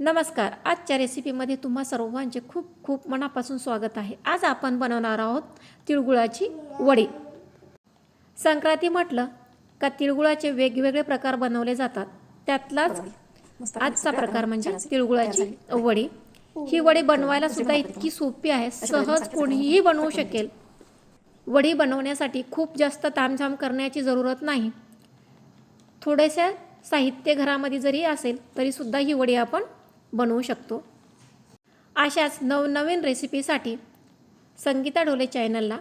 नमस्कार. आजच्या रेसिपीमध्ये तुम्हा सर्वांचे खूप खूप मनापासून स्वागत आहे. आज आपण बनवणार आहोत तिळगुळाची वडी. संक्रांती म्हटलं का तिळगुळाचे वेगवेगळे प्रकार बनवले जातात. त्यातलाच आजचा प्रकार म्हणजे तिळगुळाची वडी. ही वडी बनवायला सुद्धा इतकी सोपी आहे. सहज कोणीही बनवू शकेल. वडी बनवण्यासाठी खूप जास्त तामझाम करण्याची जरूरत नाही. थोडेसे साहित्य घरामध्ये जरी असेल तरीसुद्धा ही वडी आपण बनवू शकतो. अशाच नवनवीन रेसिपीसाठी संगीता ढोले चॅनलला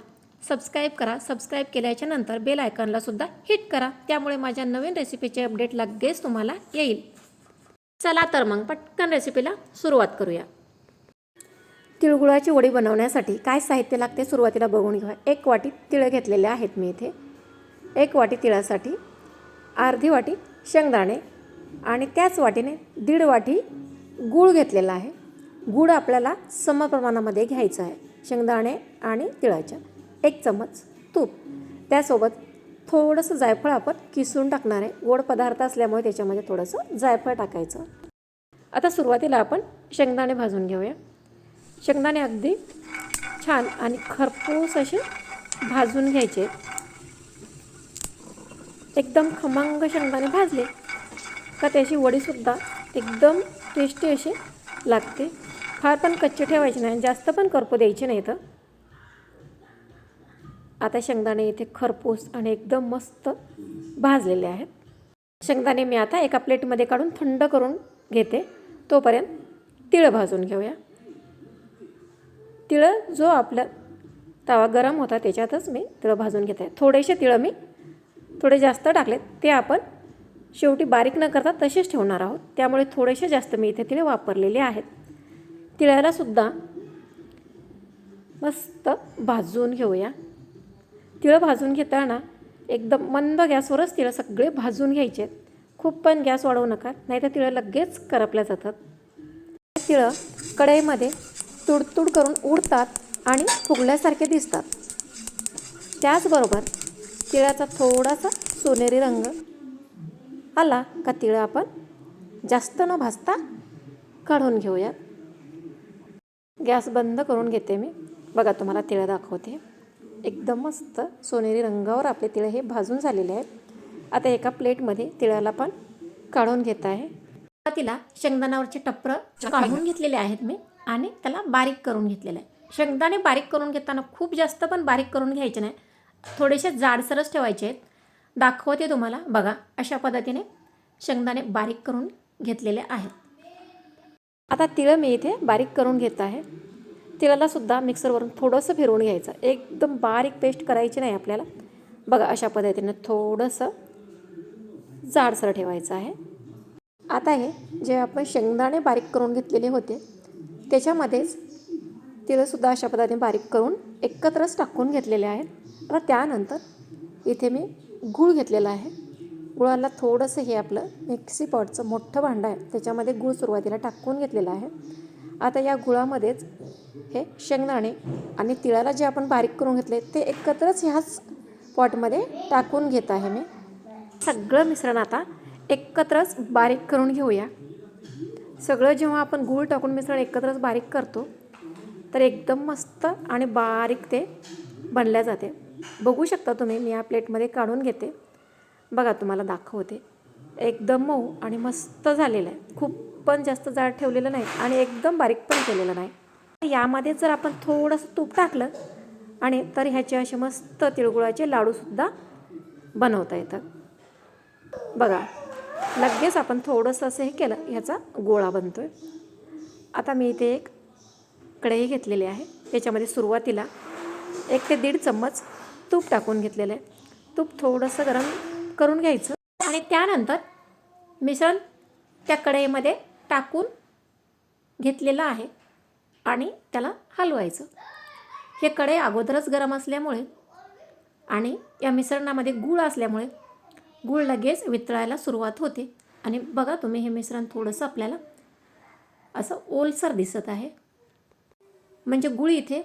सबस्क्राईब करा. सबस्क्राईब केल्याच्यानंतर बेल आयकॉनलासुद्धा हिट करा. त्यामुळे माझ्या नवीन रेसिपीचे अपडेट लगेच तुम्हाला येईल. चला तर मग पटकन रेसिपीला सुरुवात करूया. तिळगुळाची वडी बनवण्यासाठी काय साहित्य लागते सुरुवातीला बघून घ्या. एक वाटी तिळ घेतलेले आहेत मी इथे. एक वाटी तिळासाठी अर्धी वाटी शेंगदाणे आणि त्याच वाटीने दीड वाटी गूळ घेतलेला आहे. गूळ आपल्याला समप्रमाणामध्ये घ्यायचं आहे. शेंगदाणे आणि तिळाच्या एक चमच तूप. त्यासोबत थोडंसं जायफळ आपण किसून टाकणार आहे. गोड पदार्थ असल्यामुळे त्याच्यामध्ये थोडंसं जायफळ टाकायचं. आता सुरुवातीला आपण शेंगदाणे भाजून घेऊया. शेंगदाणे अगदी छान आणि खरपूस असे भाजून घ्यायचे. एकदम खमंग शेंगदाणे भाजले का त्याची वडीसुद्धा एकदम टेस्टी अशी लागते. फार पण कच्चे ठेवायचे नाही. जास्त पण करपू द्यायचे नाही तर आता शेंगदाणे इथे खरपूस आणि एकदम मस्त भाजलेले आहेत. शेंगदाणे मी आता एका प्लेटमध्ये काढून थंड करून घेते. तोपर्यंत तिळ भाजून घेऊया. तिळ जो आपला तवा गरम होता त्याच्यातच मी तिळ भाजून घेते. थोडेसे तिळं मी थोडे जास्त टाकलेत ते आपण शेवटी बारीक न करता तसेच ठेवणार आहोत. त्यामुळे थोडेसे जास्त मी इथे तिळे वापरलेले आहेत. तिळालासुद्धा मस्त भाजून घेऊया. तिळं भाजून घेताना एकदम मंद गॅसवरच तिळं सगळे भाजून घ्यायचे आहेत. खूप पण गॅस वाढवू नका नाहीतर तिळं लगेच करपल्या जातात. तिळं कढईमध्ये तुडतुड करून उडतात आणि फुगल्यासारखे दिसतात. त्याचबरोबर तिळाचा थोडासा सोनेरी रंग आला का तिळं आपण जास्त न भाजता काढून घेऊयात. गॅस बंद करून घेते मी. बघा तुम्हाला तिळं दाखवते. एकदम मस्त सोनेरी रंगावर आपले तिळं हे भाजून झालेले आहेत. आता एका प्लेटमध्ये तिळाला पण काढून घेत आहे. तिला शेंगदाण्यावरचे टप्पर काढून घेतलेले आहेत मी आणि त्याला बारीक करून घेतलेलं आहे. शेंगदाणे बारीक करून घेताना खूप जास्त पण बारीक करून घ्यायचे नाही. थोडेसे जाडसरच ठेवायचे आहेत. दाखवते तुम्हाला. बघा अशा पद्धतीने शेंगदाणे बारीक करून घेतलेले आहेत. आता तिळं मी इथे बारीक करून घेत आहे. तिळालासुद्धा मिक्सरवरून थोडंसं फिरवून घ्यायचं. एकदम बारीक पेस्ट करायची नाही आपल्याला. बघा अशा पद्धतीने थोडंसं जाडसर ठेवायचं आहे. आता हे जे आपण शेंगदाणे बारीक करून घेतलेले होते त्याच्यामध्येच तिळंसुद्धा अशा पद्धतीने बारीक करून एकत्रच टाकून घेतलेले आहेत. आता त्यानंतर इथे मी गूळ घेतलेला आहे. गुळाला थोडंसं हे आपलं मिक्सी पॉटचं मोठं भांडं आहे. त्याच्यामध्ये गूळ सुरुवातीला टाकून घेतलेलं आहे. आता या गुळामध्येच हे शेंगदाणे आणि तिळाला जे आपण बारीक करून घेतले ते एकत्रच ह्याच पॉटमध्ये टाकून घेत आहे मी. सगळं मिश्रण आता एकत्रच बारीक करून घेऊया. सगळं जेव्हा आपण गूळ टाकून मिश्रण एकत्रच बारीक करतो तर एकदम मस्त आणि बारीक ते बनल्या जाते. बघू शकता तुम्ही मी या प्लेटमध्ये काढून घेते. बघा तुम्हाला दाखवते. एकदम मऊ आणि मस्त झालेलं आहे. खूप पण जास्त जाड ठेवलेलं नाही आणि एकदम बारीक पण केलेलं नाही. यामध्ये जर आपण थोडंसं तूप टाकलं आणि तर ह्याचे असे मस्त तिळगुळाचे लाडूसुद्धा बनवता येतात. बघा लगेच आपण थोडंसं असं हे केलं ह्याचा गोळा बनतो आहे आता मी इथे एक कढई घेतलेली आहे. त्याच्यामध्ये सुरुवातीला एक ते दीड चम्मच तूप टाकून घेतलेलं आहे. तूप थोडंसं गरम करून घ्यायचं. आणि त्यानंतर मिश्रण त्या कढईमध्ये टाकून घेतलेलं आहे. आणि त्याला हलवायचं. हे कढई अगोदरच गरम असल्यामुळे आणि या मिश्रणामध्ये गूळ असल्यामुळे गूळ लगेच वितळायला सुरुवात होते. आणि बघा तुम्ही हे मिश्रण थोडंसं आपल्याला असं ओलसर दिसत आहे. म्हणजे गुळ इथे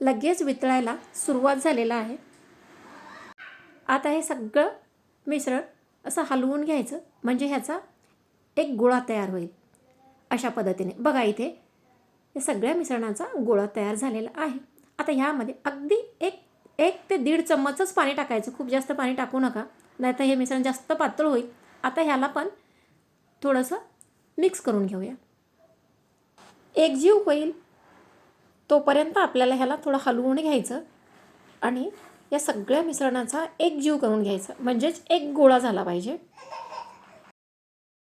लगेच वितळायला सुरुवात झालेला आहे. आता हे सगळं मिश्रण असं हलवून घ्यायचं. म्हणजे ह्याचा एक गोळा तयार होईल. अशा पद्धतीने. बघा इथे या सगळ्या मिश्रणाचा गोळा तयार झालेला आहे. आता ह्यामध्ये अगदी एक एक ते दीड चम्मचच पाणी टाकायचं. खूप जास्त पाणी टाकू नका. नाहीतर हे मिश्रण जास्त पातळ होईल. आता ह्याला पण थोडंसं मिक्स करून घेऊया. एकजीव होईल. तोपर्यंत आपल्याला ह्याला थोडं हलवून घ्यायचं आणि या सगळ्या मिश्रणाचा एक जीव करून घ्यायचा. म्हणजेच एक गोळा झाला पाहिजे.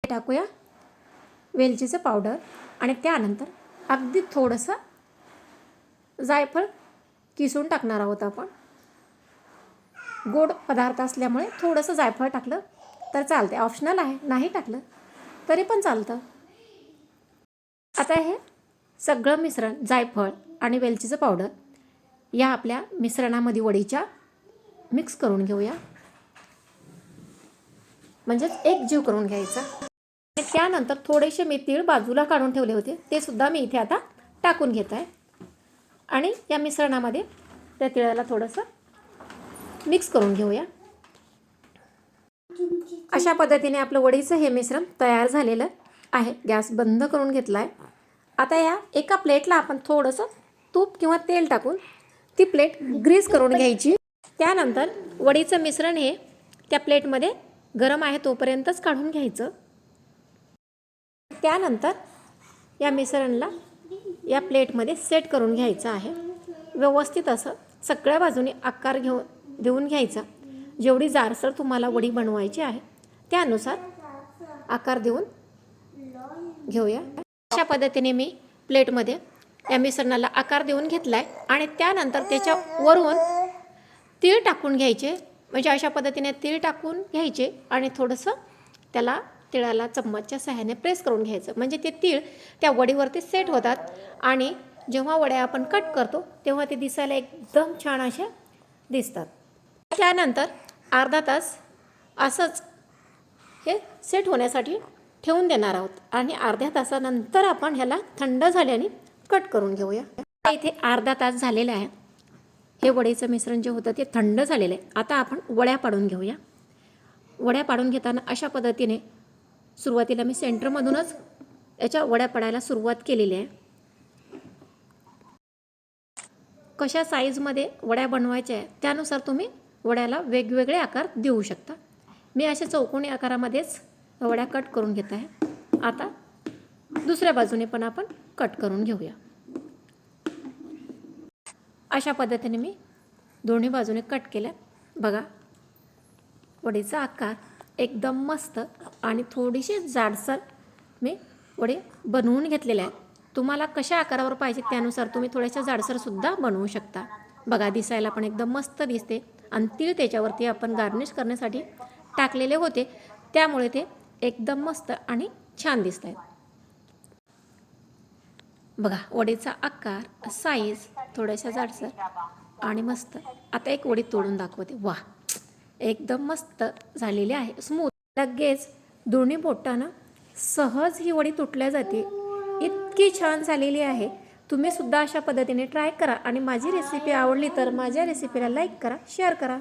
टाकूया वेलचीचं पावडर आणि त्यानंतर अगदी थोडंसं जायफळ किसून टाकणार आहोत आपण. गोड पदार्थ असल्यामुळे थोडंसं जायफळ टाकलं तर चालते ऑप्शनल आहे. नाही टाकलं तरी पण चालतं. आता हे सगळं मिश्रण जायफळ आणि वेलचीचं पावडर या आपल्या मिश्रणामध्ये वडीच्या मिक्स करून घेऊया. म्हणजेच एक जीव करून घ्यायचा. आणि त्यानंतर थोडेसे मी तीळ बाजूला काढून ठेवले होते. ते सुद्धा मी इथे आता टाकून घेत आहे. आणि या मिश्रणामध्ये त्या तिळाला थोडंसं मिक्स करून घेऊया. अशा पद्धतीने आपलं वडीचं हे मिश्रण तयार झालेलं आहे. गॅस बंद करून घेतला आहे आता या एका प्लेटला आपण थोडंसं तूप किंवा तेल टाकून ती प्लेट ग्रीस करून घ्यायची. त्यानंतर वडीचं मिश्रण हे त्या प्लेटमध्ये गरम आहे तोपर्यंतच काढून घ्यायचं. त्यानंतर या मिश्रणला या प्लेटमध्ये सेट करून घ्यायचं आहे. व्यवस्थित असं सगळ्या बाजूने आकार घेऊन देऊन घ्यायचा. जेवढी जारसर तुम्हाला वडी बनवायची आहे त्यानुसार आकार देऊन घेऊया. अशा पद्धतीने मी प्लेटमध्ये या मिश्रणाला आकार देऊन घेतला आहे आणि त्यानंतर त्याच्या वरून तीळ टाकून घ्यायचे. म्हणजे अशा पद्धतीने तीळ टाकून घ्यायचे आणि थोडंसं त्याला तिळाला चम्मचच्या सहाय्याने प्रेस करून घ्यायचं. म्हणजे ते तीळ त्या वडीवरती सेट होतात आणि जेव्हा वड्या आपण कट करतो तेव्हा ते दिसायला एकदम छान अशा दिसतात. त्यानंतर अर्धा तास असंच हे सेट होण्यासाठी ठेवून देणार आहोत आणि अर्ध्या तासानंतर आपण ह्याला थंड झाल्याने कट करून घेऊया. इथे अर्धा तास झालेला आहे. हे वडेचं मिश्रण जे होतं ते थंड झालेलं आहे. आता आपण वड्या पाडून घेऊया. वड्या पाडून घेताना अशा पद्धतीने सुरुवातीला मी सेंटरमधूनच याच्या वड्या पडायला सुरुवात केलेली आहे. कशा साईजमध्ये वड्या बनवायच्या आहे त्यानुसार तुम्ही वड्याला वेगवेगळे आकार देऊ शकता. मी अशा चौकोनी आकारामध्येच वड्या कट करून घेत आहे. आता दुसऱ्या बाजूने पण आपण कट करून घेऊया. अशा पद्धतीने मी दोन्ही बाजूने कट केल्या बघा वडीचा आकार एकदम मस्त आणि थोडीशी जाडसर मी वडे बनवून घेतलेले आहेत. तुम्हाला कशा आकारावर पाहिजे त्यानुसार तुम्ही थोड्याशा जाडसरसुद्धा बनवू शकता. बघा दिसायला पण एकदम मस्त दिसते आणि तीळ त्याच्यावरती आपण गार्निश करण्यासाठी टाकलेले होते. त्यामुळे ते एकदम मस्त आणि छान दिसत आहेत बघा वडीचा आकार साईज थोड्याशा जाडसर आणि मस्त. आता एक वडी तोडून दाखवते. वा एकदम मस्त झालेली आहे. स्मूथ लगेच दोन्ही बोटानं सहज ही वडी तुटल्या जाते इतकी छान झालेली आहे. तुम्ही सुद्धा अशा पद्धतीने ट्राय करा आणि माझी रेसिपी आवडली तर माझ्या रेसिपीला लाईक करा शेअर करा.